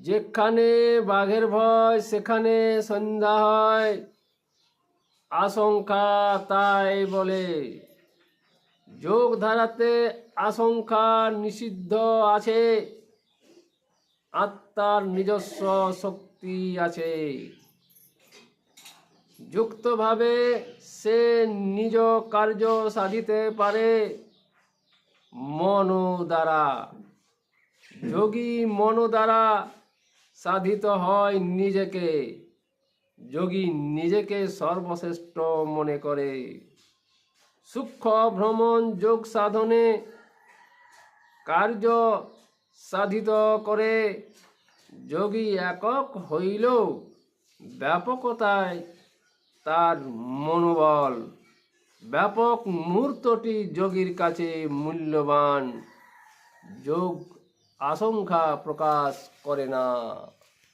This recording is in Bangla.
যেখানে বাঘের ভয়, সেখানে সন্ধ্যা হয়। আশঙ্কা তাই বলে। যোগ ধারাতে আশঙ্কা নিষিদ্ধ আছে। আত্মার নিজস্ব শক্তি আছে। যুক্তভাবে সে নিজ কার্য সাধিতে পারে। মন দ্বারা। যোগী মন দ্বারা সাধিত হয় নিজেকে। যোগী নিজেকে সর্বশ্রেষ্ঠ মনে করে। সূক্ষ্ম ভ্রমণ যোগ সাধনে কার্য সাধিত করে। যোগী একক হইলেও ব্যাপকতায় তার মনোবল। ব্যাপক মুহূর্তটি যোগীর কাছে মূল্যবান। যোগ আশঙ্কা প্রকাশ করে না।